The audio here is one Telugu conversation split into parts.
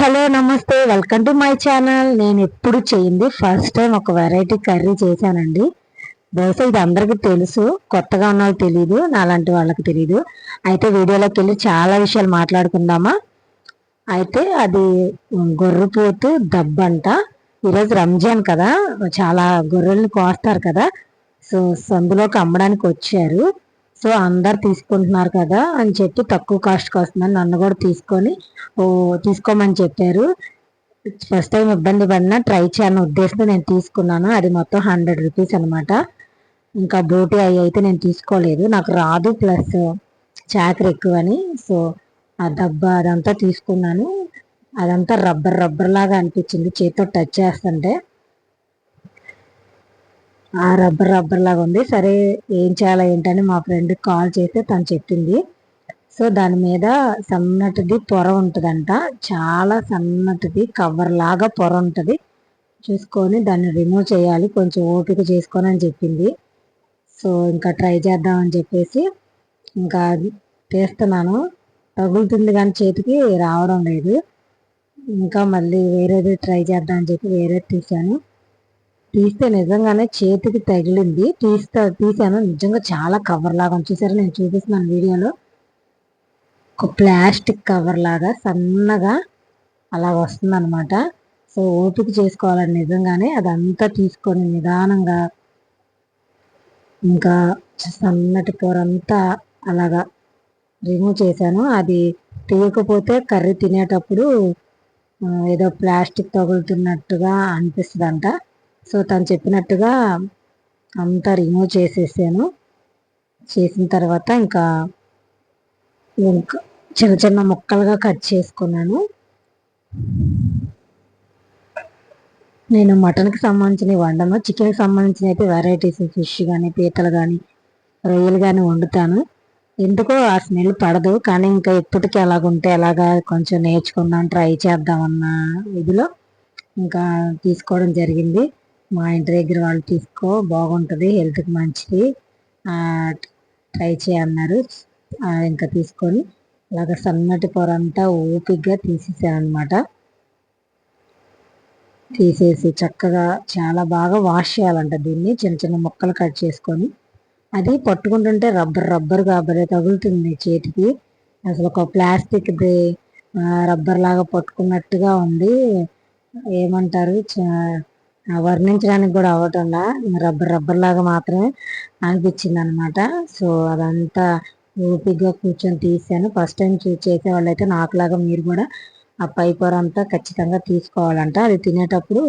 హలో నమస్తే. వెల్కమ్ టు మై ఛానల్ నేను ఎప్పుడు చేయింది? ఫస్ట్ టైం ఒక వెరైటీ కర్రీ చేశానండి. బహుశా ఇది అందరికీ తెలుసు. కొత్తగా ఉన్న వాళ్ళకి తెలియదు నాలాంటి వాళ్ళకి తెలియదు అయితే వీడియోలోకి వెళ్ళి చాలా విషయాలు మాట్లాడుకుందామా? అయితే అది గొర్రెపోతు దబ్బంట ఈరోజు రంజాన్ కదా. చాలా గొర్రెల్ని కోస్తారు కదా. సో సందులోకి అమ్మడానికి వచ్చారు. సో అందరు తీసుకుంటున్నారు కదా అని చెప్పి తక్కువ కాస్ట్కి వస్తుందని నన్ను కూడా తీసుకొని ఓ తీసుకోమని చెప్పారు. ఫస్ట్ టైం ఇబ్బంది పడినా ట్రై చేయాలని ఉద్దేశంతో నేను తీసుకున్నాను. అది మొత్తం హండ్రెడ్ రూపీస్ అనమాట ఇంకా బోటి అవి అయితే నేను తీసుకోలేదు. నాకు రాదు ప్లస్ చాకరీ ఎక్కువ అని సో ఆ డబ్బా అదంతా తీసుకున్నాను. అదంతా రబ్బర్ రబ్బర్ లాగా అనిపించింది. చేతితో టచ్ చేస్తుంటే. రబ్బర్ రబ్బర్ లాగా ఉంది. సరే ఏం చేయాలి ఏంటని మా ఫ్రెండ్కి కాల్ చేస్తే తను చెప్పింది. సో దాని మీద సన్నటిది పొర ఉంటుందంట. చాలా సన్నటిది కవర్ లాగా పొర ఉంటుంది. చూసుకొని దాన్ని రిమూవ్ చేయాలి. కొంచెం ఓపిక చేసుకొని అని చెప్పింది. సో ఇంకా ట్రై చేద్దామని చెప్పేసి ఇంకా తీస్తున్నాను తగులుతుంది కానీ చేతికి రావడం లేదు. ఇంకా మళ్ళీ వేరేది ట్రై చేద్దామని చెప్పి వేరేది తీసాను తీస్తే నిజంగానే చేతికి తగిలింది. తీస్తా తీసాను నిజంగా చాలా కవర్ లాగా చూసారా? నేను చూపిస్తున్నాను వీడియోలో. ఒక ప్లాస్టిక్ కవర్ లాగా సన్నగా అలా వస్తుందన్నమాట. సో ఓపిక చేసుకోవాలని నిజంగానే అదంతా తీసుకొని నిదానంగా ఇంకా సన్నటి కూర అలాగా రిమూవ్ చేశాను. అది తీయకపోతే కర్రీ తినేటప్పుడు ఏదో ప్లాస్టిక్ తగులుతున్నట్టుగా అనిపిస్తుంది అంట సో తను చెప్పినట్టుగా అంతా రిమూవ్ చేసేసాను. చేసిన తర్వాత ఇంకా ఇంకా చిన్న చిన్న ముక్కలుగా కట్ చేసుకున్నాను. నేను మటన్కి సంబంధించినవి వండను. చికెన్కి సంబంధించిన అయితే వెరైటీస్ ఫిష్ కానీ పీతలు కానీ రొయ్యలు కానీ వండుతాను. ఎందుకో ఆ స్మెల్ పడదు. కానీ ఇంకా ఎప్పటికీ ఎలాగుంటే ఎలాగా కొంచెం నేర్చుకుందాం ట్రై చేద్దామన్న ఇదిలో ఇంకా తీసుకోవడం జరిగింది. మా ఇంటి దగ్గర వాళ్ళు తీసుకో బాగుంటుంది హెల్త్కి మంచిది. ట్రై చేయన్నారు ఇంకా తీసుకొని అలాగ సన్నటి పొర అంతా ఓపిగ్గా తీసేసానమాట తీసేసి చక్కగా చాలా బాగా వాష్ చేయాలంట దీన్ని చిన్న చిన్న ముక్కలు కట్ చేసుకొని. అది పట్టుకుంటుంటే రబ్బర్ రబ్బర్ కాబట్టి తగులుతుంది చేతికి. అసలు ఒక ప్లాస్టిక్ది రబ్బర్ లాగా పట్టుకున్నట్టుగా ఉంది. ఏమంటారు? వర్ణించడానికి కూడా అవ్వటంలా రబ్బర్ రబ్బర్ లాగా మాత్రమే అనిపించింది అనమాట సో అదంతా ఓపిక్గా కూర్చొని తీసాను. ఫస్ట్ టైం చేసే వాళ్ళైతే నాకులాగా మీరు కూడా ఆ పై కూర అంతా ఖచ్చితంగా తీసుకోవాలంట. అది తినేటప్పుడు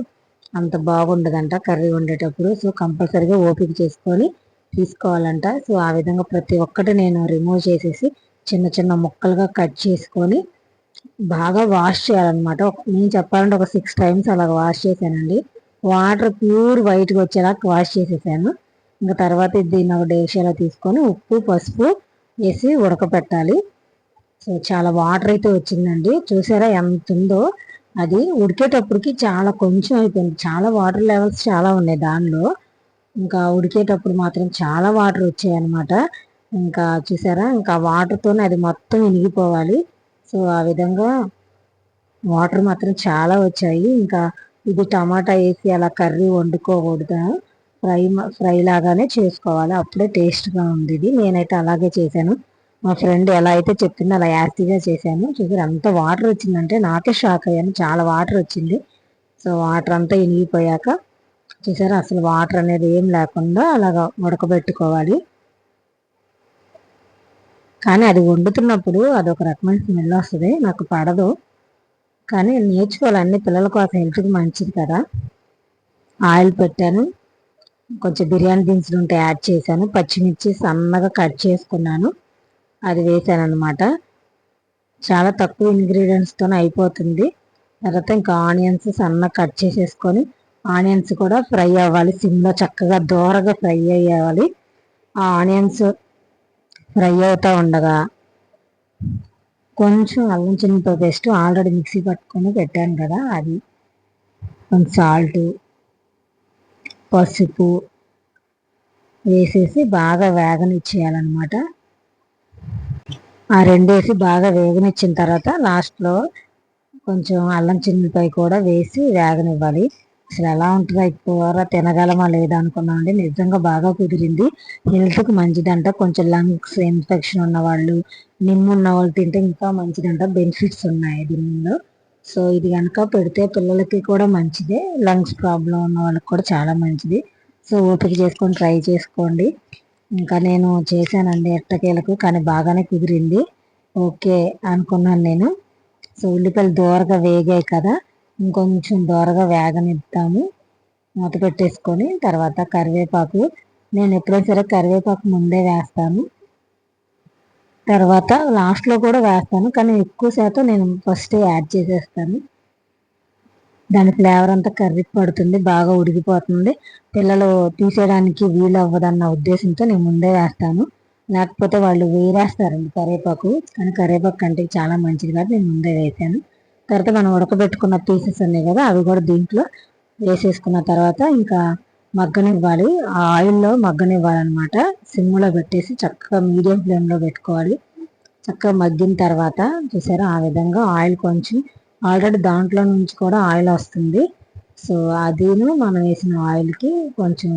అంత బాగుండదంట కర్రీ వండేటప్పుడు. సో కంపల్సరీగా ఓపిక చేసుకొని తీసుకోవాలంట. సో ఆ విధంగా ప్రతి ఒక్కటి నేను రిమూవ్ చేసేసి చిన్న చిన్న ముక్కలుగా కట్ చేసుకొని బాగా వాష్ చేయాలన్నమాట. నేను చెప్పాలంటే ఒక సిక్స్ టైమ్స్ అలాగ వాష్ చేశానండి. వాటర్ ప్యూర్ వైట్గా వచ్చేలా వాష్ చేసేసాను. ఇంకా తర్వాత దీన్ని ఒక డేషాలో తీసుకొని ఉప్పు పసుపు వేసి ఉడకపెట్టాలి. సో చాలా వాటర్ అయితే వచ్చిందండి. చూసారా ఎంత ఉందో? అది ఉడికేటప్పటికి చాలా కొంచెం అయిపోయింది. చాలా వాటర్ లెవెల్స్ చాలా ఉన్నాయి దానిలో. ఇంకా ఉడికేటప్పుడు మాత్రం చాలా వాటర్ వచ్చాయి అనమాట ఇంకా చూసారా? ఇంకా వాటర్తోనే అది మొత్తం ఇనిగిపోవాలి. సో ఆ విధంగా వాటర్ మాత్రం చాలా వచ్చాయి. ఇంకా ఇది టమాటా వేసి అలా కర్రీ వండుకోకూడదు. ఫ్రై ఫ్రై లాగానే చేసుకోవాలి. అప్పుడే టేస్ట్గా ఉంది ఇది నేనైతే అలాగే చేశాను. మా ఫ్రెండ్ ఎలా అయితే చెప్పిందో అలా యాస్టీగా చేశాను. చూసారు అంత వాటర్ వచ్చిందంటే నాకే షాక్ అయ్యాను. చాలా వాటర్ వచ్చింది. సో వాటర్ అంతా ఇనిగిపోయాక చూసారా అసలు వాటర్ అనేది ఏం లేకుండా అలాగా ఉడకబెట్టుకోవాలి. కానీ అది వండుతున్నప్పుడు అదొక రకమైన స్మెల్ వస్తుంది. నాకు పడదు. కానీ నేర్చుకోవాలి అన్ని పిల్లల కోసం హెల్త్కి మంచిది కదా? ఆయిల్ పెట్టాను. కొంచెం బిర్యానీ దినుసులు ఉంటే యాడ్ చేశాను. పచ్చిమిర్చి సన్నగా కట్ చేసుకున్నాను. అది వేసాను అనమాట చాలా తక్కువ ఇంగ్రీడియంట్స్తో అయిపోతుంది. తర్వాత ఇంకా ఆనియన్స్ సన్నగా కట్ చేసేసుకొని ఆనియన్స్ కూడా ఫ్రై అవ్వాలి. సిమ్లో చక్కగా దోరగా ఫ్రై అయ్యేవాలి ఆ ఆనియన్స్ ఫ్రై అవుతూ ఉండగా కొంచెం అల్లం చిన్నతో పేస్ట్ ఆల్రెడీ మిక్సీ పట్టుకొని పెట్టాను కదా అది. కొంచెం సాల్ట్ పసుపు వేసేసి బాగా వేగనిచ్చేయాలన్నమాట. ఆ రెండేసి బాగా వేగనిచ్చిన తర్వాత లాస్ట్లో కొంచెం అల్లం చిన్నపై కూడా వేసి వేగనివ్వాలి. అసలు ఎలా ఉంటుందో కూర తినగలమా లేదా అనుకున్నామండి నిజంగా బాగా కుదిరింది. హెల్త్కి మంచిదంట. కొంచెం లంగ్స్ ఇన్ఫెక్షన్ ఉన్న వాళ్ళు నిమ్ము ఉన్న వాళ్ళు తింటే ఇంకా మంచిదంట. బెనిఫిట్స్ ఉన్నాయి దీనిలో. సో ఇది కనుక పెడితే పిల్లలకి కూడా మంచిదే. లంగ్స్ ప్రాబ్లం ఉన్న వాళ్ళకి కూడా చాలా మంచిది. సో ఓపిక చేసుకొని ట్రై చేసుకోండి. ఇంకా నేను చేశానండి ఎట్టకేలకు కానీ బాగానే కుదిరింది. ఓకే అనుకున్నాను నేను. సో ఉల్లిపాయలు దూరగా వేగాయి కదా. ఇంకొంచెం దోరగా వేగనిద్దాము. మూత పెట్టేసుకొని తర్వాత కరివేపాకు నేను ఎప్పుడైనా సరే కరివేపాకు ముందే వేస్తాను. తర్వాత లాస్ట్లో కూడా వేస్తాను కానీ ఎక్కువ శాతం నేను ఫస్ట్ యాడ్ చేసేస్తాను. దాని ఫ్లేవర్ అంతా కర్రీకి పడుతుంది బాగా ఉడికిపోతుంది. పిల్లలు తీసేయడానికి వీలు అవ్వదన్న ఉద్దేశంతో నేను ముందే వేస్తాను. లేకపోతే వాళ్ళు వేరేస్తారండి కరివేపాకు కానీ కరివేపాకు కంటే చాలా మంచిది కాబట్టి నేను ముందే వేసాను. తర్వాత మనం ఉడకబెట్టుకున్న పీసెస్ ఉన్నాయి కదా అవి కూడా దీంట్లో వేసేసుకున్న తర్వాత ఇంకా మగ్గనివ్వాలి. ఆ ఆయిల్లో మగ్గనివ్వాలన్నమాట. సిమ్లో పెట్టేసి చక్కగా మీడియం ఫ్లేమ్లో పెట్టుకోవాలి. చక్కగా మగ్గిన తర్వాత చూసారా ఆ విధంగా ఆయిల్ కొంచెం ఆల్రెడీ దాంట్లో నుంచి కూడా ఆయిల్ వస్తుంది. సో అదిను మనం వేసిన ఆయిల్కి కొంచెం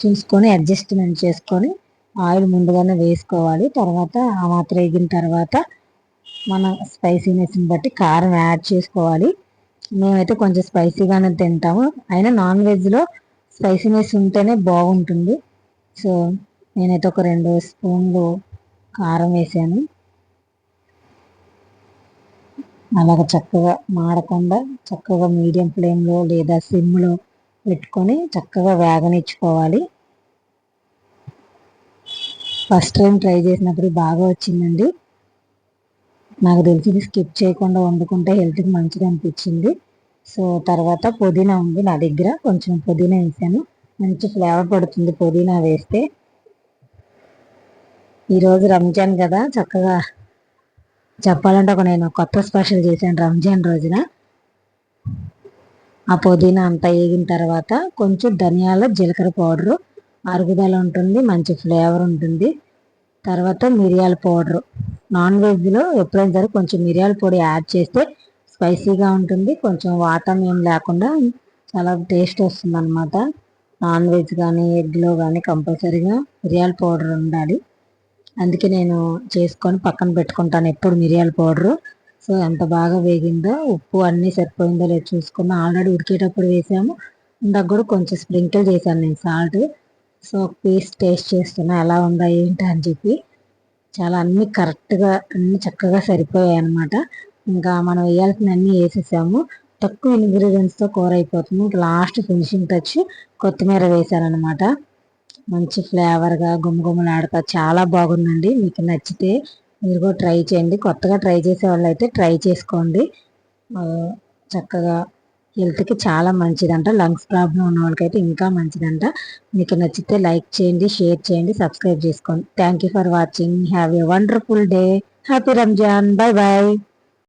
చూసుకొని అడ్జస్ట్మెంట్ చేసుకొని ఆయిల్ ముందుగానే వేసుకోవాలి. తర్వాత ఆ మాత్రం వేగిన తర్వాత మన స్పైసీనెస్ని బట్టి కారం యాడ్ చేసుకోవాలి. మేమైతే కొంచెం స్పైసీగానే తింటాము. అయినా నాన్ వెజ్లో స్పైసీనెస్ ఉంటేనే బాగుంటుంది. సో నేనైతే ఒక రెండు స్పూన్లు కారం వేసాను. అలాగ చక్కగా మాడకుండా చక్కగా మీడియం ఫ్లేమ్లో లేదా సిమ్లో పెట్టుకొని చక్కగా వేగనిచ్చుకోవాలి. ఫస్ట్ టైం ట్రై చేసినప్పుడు బాగా వచ్చిందండి. నాకు తెలిసింది స్కిప్ చేయకుండా వండుకుంటే హెల్త్కి మంచిగా అనిపించింది. సో తర్వాత పుదీనా ఉంది నా దగ్గర. కొంచెం పుదీనా వేసాను. మంచి ఫ్లేవర్ పడుతుంది పుదీనా వేస్తే. ఈరోజు రంజాన్ కదా చక్కగా చెప్పాలంటే ఒక నేను కొత్త స్పెషల్ చేశాను రంజాన్ రోజున. ఆ పుదీనా అంతా వేగిన తర్వాత కొంచెం ధనియాల జీలకర్ర పౌడరు అరుగుదల ఉంటుంది మంచి ఫ్లేవర్ ఉంటుంది. తర్వాత మిరియాల పౌడరు. నాన్ వెజ్లో ఎప్పుడైనా సరే కొంచెం మిరియాల పొడి యాడ్ చేస్తే స్పైసీగా ఉంటుంది. కొంచెం వాతం ఏం లేకుండా చాలా టేస్ట్ వస్తుంది అనమాట నాన్ వెజ్ కానీ ఎగ్లో కానీ కంపల్సరీగా మిరియాల పౌడర్ ఉండాలి. అందుకే నేను చేసుకొని పక్కన పెట్టుకుంటాను ఎప్పుడు మిరియాల పౌడరు. సో ఎంత బాగా వేగిందో ఉప్పు అన్నీ సరిపోయిందో లేదో చూసుకున్నా ఆల్రెడీ ఉడికేటప్పుడు వేసాము. ఇందాక కూడా కొంచెం స్ప్రింకిల్ చేశాను నేను సాల్ట్. సో పీస్ టేస్ట్ చేస్తున్నా ఎలా ఉందా ఏంటి అని చెప్పి. చాలా అన్ని కరెక్ట్గా అన్ని చక్కగా సరిపోయాయి అనమాట ఇంకా మనం వేయాల్సిన అన్నీ వేసేసాము. తక్కువ ఇంగ్రీడియంట్స్తో కూర అయిపోతుంది. ఇంకా లాస్ట్ ఫినిషింగ్ టచ్ కొత్తిమీర వేసారనమాట మంచి ఫ్లేవర్గా గుమగుమలాడుతా చాలా బాగుందండి. మీకు నచ్చితే మీరు కూడా ట్రై చేయండి. కొత్తగా ట్రై చేసే వాళ్ళు అయితే ట్రై చేసుకోండి. చక్కగా హెల్త్కి చాలా మంచిదంట. లంగ్స్ ప్రాబ్లం ఉన్న వాళ్ళకైతే ఇంకా మంచిదంట. మీకు నచ్చితే లైక్ చేయండి షేర్ చేయండి సబ్స్క్రైబ్ చేసుకోండి. Thank you for watching. Have a wonderful day. Happy Ramzan. Bye bye